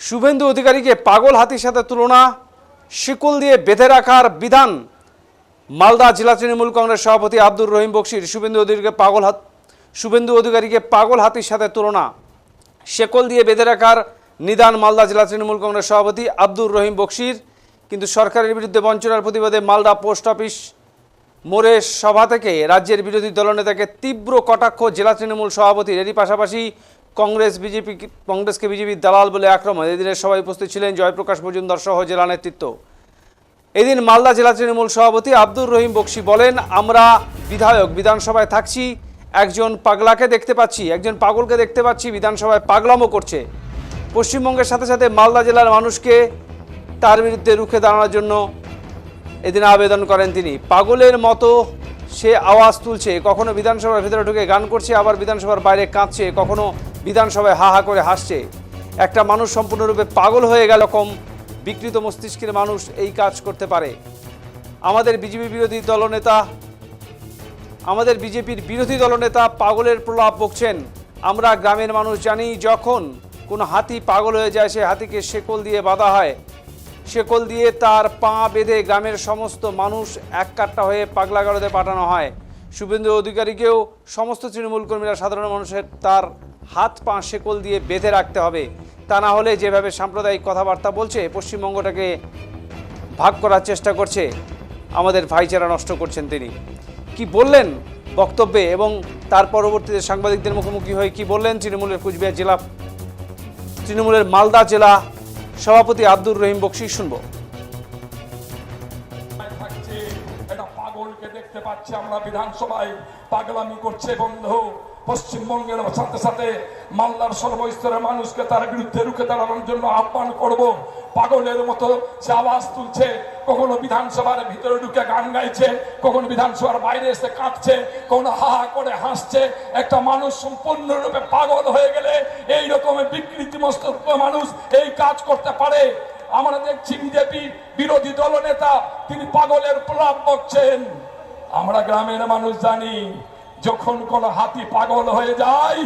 শুভেন্দু অধিকারীকে পাগল হাতির সাথে তুলনা, শিকল দিয়ে বেঁধে রাখার বিধান মালদা জেলা তৃণমূল কংগ্রেস সভাপতি আব্দুর রহিম বক্সির। শুভেন্দু অধিকারীকে পাগল হাত শুভেন্দু অধিকারীকে পাগল হাতির সাথে তুলনা, শেকল দিয়ে বেঁধে রাখার নিদান মালদা জেলা তৃণমূল কংগ্রেস সভাপতি আব্দুর রহিম বক্সির। কিন্তু সরকারের বিরুদ্ধে বঞ্চনার প্রতিবাদে মালদা পোস্ট অফিস মোড়ে সভা থেকে রাজ্যের বিরোধী দলনেতাকে তীব্র কটাক্ষ জেলা তৃণমূল সভাপতির এরই পাশাপাশি কংগ্রেস বিজেপি, কংগ্রেসকে বিজেপির দালাল বলে আক্রমণ। এদিনের সভায় উপস্থিত ছিলেন জয়প্রকাশ মজুমদার সহ জেলা নেতৃত্ব। এদিন মালদা জেলা তৃণমূল সভাপতি আব্দুর রহিম বক্সি বলেন, আমরা বিধায়ক, বিধানসভায় থাকছি, একজন পাগলাকে দেখতে পাচ্ছি, একজন পাগলকে দেখতে পাচ্ছি, বিধানসভায় পাগলামো করছে। পশ্চিমবঙ্গের সাথে সাথে মালদা জেলার মানুষকে তার বিরুদ্ধে রুখে দাঁড়ানোর জন্য এদিন আবেদন করেন তিনি। পাগলের মতো সে আওয়াজ তুলছে, কখনো বিধানসভার ভেতরে ঢুকে গান করছে, আবার বিধানসভার বাইরে কাঁদছে, কখনো বিধানসভায় হা হা করে হাসছে। একটা মানুষ সম্পূর্ণরূপে পাগল হয়ে গেল, কম বিকৃত মস্তিষ্কের মানুষ এই কাজ করতে পারে। আমাদের বিজেপি বিরোধী দলনেতা, আমাদের বিজেপির বিরোধী দলনেতা পাগলের প্রলাপ বকছেন। আমরা গ্রামের মানুষ জানি, যখন কোনো হাতি পাগল হয়ে যায়, সে হাতিকে শেকল দিয়ে বাঁধা হয়। শেকল দিয়ে তার পা বেঁধে গ্রামের সমস্ত মানুষ এক কাট্টা হয়ে পাগলাগারদে পাঠানো হয়। শুভেন্দু অধিকারীকেও সমস্ত তৃণমূল কর্মীরা সাধারণ মানুষের তার হাত পা শেকল দিয়ে বেঁধে রাখতে হবে। তা না হলে যেভাবে সাম্প্রদায়িক কথাবার্তা বলছে, পশ্চিমবঙ্গটাকে ভাগ করার চেষ্টা করছে। আমাদের ভাইচারা নষ্ট করছেন তিনি। কি বললেন বক্তব্যে এবং তার পরবর্তীতে সাংবাদিকদের মুখোমুখি হয়ে কি বললেন তৃণমূলের কুচবিহার জেলা, তৃণমূলের মালদা জেলা সভাপতি আব্দুর রহিম বক্সি শুনব। দেখতে পাচ্ছি আমরা বিধানসভায়। পাগলামি করছে বন্ধু। পশ্চিমবঙ্গের সাথে সাথে মালদার সর্বস্তরের মানুষকে তার বিরুদ্ধে রুখে দাঁড়ানোর জন্য আহ্বান করব। পাগলের মতো সে আওয়াজ তুলছে, কখনো বিধানসভার ভিতরে ঢুকে গান গাইছে, কখনো বিধানসভার বাইরে এসে কাঁদছে, কখনো হা হা করে হাসছে। একটা মানুষ সম্পূর্ণরূপে পাগল হয়ে গেলে এই রকমের বিকৃতি মস্তক মানুষ এই কাজ করতে পারে। আমরা দেখছি বিজেপি বিরোধী দলনেতা, তিনি পাগলের প্রলাপ বকছেন আমরা গ্রামের মানুষ জানি যখন কোন হাতি পাগল হয়ে যায়,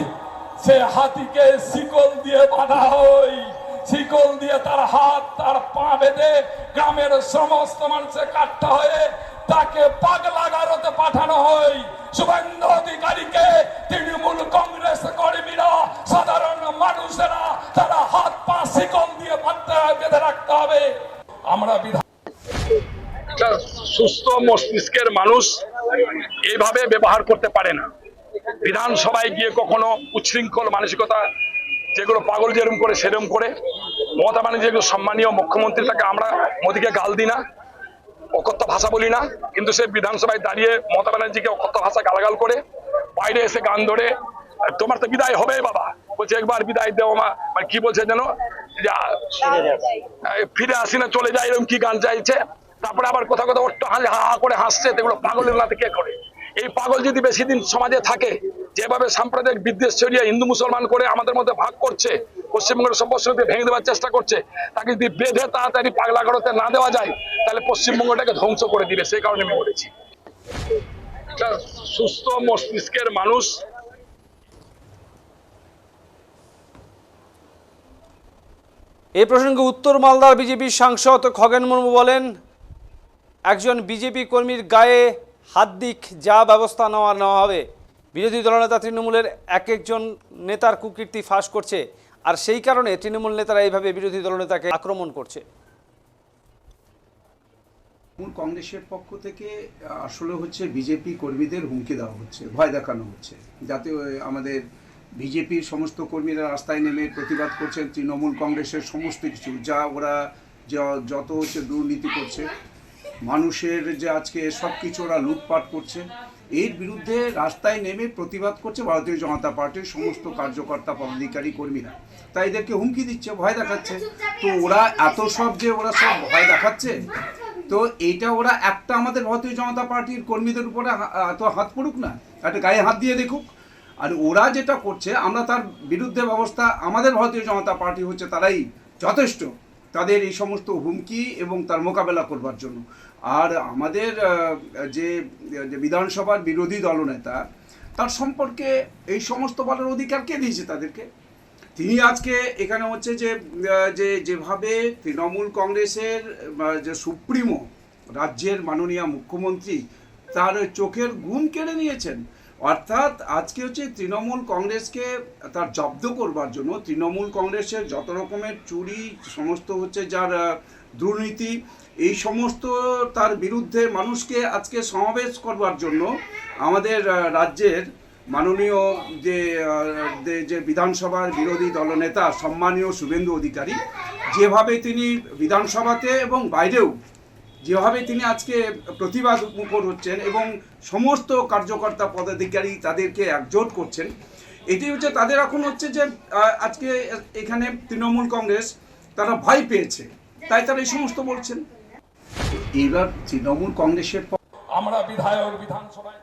সে হাতিকে শিকল দিয়ে বাঁধা হয়। শিকল দিয়ে তার হাত, তার পা বেঁধে গ্রামের সমস্ত মানুষের কাটতে হয়ে। তাকে পাগলা গারতে পাঠানো হয়। শুভেন্দু অধিকারীকে তৃণমূল কংগ্রেস কর্মীরা, সাধারণ মানুষেরা, তারা হাত, পা, শিকল দিয়ে বাঁধতে, বেঁধে রাখতে হবে। আমরা বিধান একটা সুস্থ মস্তিষ্কের মানুষ এইভাবে ব্যবহার করতে পারে না। বিধানসভায় গিয়ে কখনো উচ্ছৃঙ্খল মানসিকতা যেগুলো পাগল যেরকম করে সেরম করে মমতা ব্যানার্জি যেগুলো সম্মানীয় মুখ্যমন্ত্রী তাকে আমরা মোদীকে গাল দিই না অকথ্য ভাষা বলি না কিন্তু সে বিধানসভায় দাঁড়িয়ে মমতা ব্যানার্জিকে অকথ্য ভাষা গালাগাল করে বাইরে এসে গান ধরে তোমার তো বিদায় হবে বাবা। বলছে একবার বিদায় দেও মা। মানে কি বলছে যেন? ফিরে আসি না চলে যায় এরকম কি গান চাইছে? তারপরে আবার কোথাও কোথাও ওর হাসি হা হা করে হাসছে এগুলো পাগলের নাতে কে করে? এই পাগল যদি বেশি দিন সমাজে থাকে, যেভাবে সাম্প্রদায়িক বিদ্বেষ ছড়িয়ে হিন্দু মুসলমান করে আমাদের মধ্যে ভাগ করছে, পশ্চিমবঙ্গের সম্পর্কে ভেঙে দেওয়ার চেষ্টা করছে, তাকে যদি বেঁধে তাড়াতাড়ি পাগলা করতে না দেওয়া যায়, তাহলে পশ্চিমবঙ্গটাকে ধ্বংস করে দিবে, সেই কারণে আমি বলেছি। সুস্থ মস্তিষ্কের মানুষ এই প্রসঙ্গে উত্তর মালদার বিজেপির সাংসদ খগেন মুর্মু বলেন একজন বিজেপি কর্মীর গায়ে হাত দিক যা ব্যবস্থা নেওয়া নেওয়া হবে। বিরোধী দলনেতা তৃণমূলের এক একজন নেতার কুকীর্তি ফাঁস করছে। আর সেই কারণে তৃণমূল নেতারা এইভাবে বিরোধী দলনেতাকে আক্রমণ করছে। তৃণমূল কংগ্রেসের পক্ষ থেকে আসলে হচ্ছে বিজেপি কর্মীদের হুমকি দেওয়া হচ্ছে, ভয় দেখানো হচ্ছে। যাতে আমাদের বিজেপির সমস্ত কর্মীরা রাস্তায় নেমে প্রতিবাদ করছেন তৃণমূল কংগ্রেসের সমস্ত কিছু, যা ওরা যত হচ্ছে দুর্নীতি করছে। মানুষের যে আজকে সব কিছু ওরা লুটপাট করছে। এর বিরুদ্ধে রাস্তায় নেমে প্রতিবাদ করছে ভারতীয় জনতা পার্টির সমস্ত কার্যকর্তা পদাধিকারী কর্মীরা। তাই এদেরকে হুমকি দিচ্ছে, ভয় দেখাচ্ছে। তো ওরা এত সব যে ওরা সব ভয় দেখাচ্ছে, তো এইটা ওরা একটা আমাদের ভারতীয় জনতা পার্টির কর্মীদের উপরে এত হাত পড়ুক না, একটা গায়ে হাত দিয়ে দেখুক। আর ওরা যেটা করছে, আমরা তার বিরুদ্ধে ব্যবস্থা আমাদের ভারতীয় জনতা পার্টি হচ্ছে, তারাই যথেষ্ট। তাদের এই সমস্ত হুমকি এবং তার মোকাবেলা করবার জন্য। আর আমাদের যে বিধানসভার বিরোধী দলনেতা তার সম্পর্কে এই সমস্ত বলার অধিকার কে দিয়েছে তাদেরকে? তিনি আজকে এখানে হচ্ছে যে যে, যেভাবে তৃণমূল কংগ্রেসের যে সুপ্রিমো রাজ্যের মাননীয় মুখ্যমন্ত্রী, তার চোখের ঘুম কেড়ে নিয়েছেন অর্থাৎ আজকে হচ্ছে তৃণমূল কংগ্রেসকে তার জব্দ করবার জন্য তৃণমূল কংগ্রেসের যত রকমের চুরি, সমস্ত হচ্ছে যার দুর্নীতি, এই সমস্ত তার বিরুদ্ধে মানুষকে আজকে সমাবেশ করবার জন্য আমাদের রাজ্যের মাননীয় যে- যে বিধানসভার বিরোধী দলনেতা, সম্মানীয় শুভেন্দু অধিকারী, যেভাবে তিনি বিধানসভাতে এবং বাইরেও যেভাবে তিনি আজকে প্রতিবাদ উপর হচ্ছেন এবং সমস্ত কার্যকর্তা পদাধিকারী তাদেরকে একজোট করছেন এটি হচ্ছে তাদের এখন হচ্ছে যে আজকে এখানে তৃণমূল কংগ্রেস তারা ভয় পেয়েছে। তাই তারা এই সমস্ত বলছেন। এবার তৃণমূল কংগ্রেসের আমরা বিধায়ক বিধানসভায়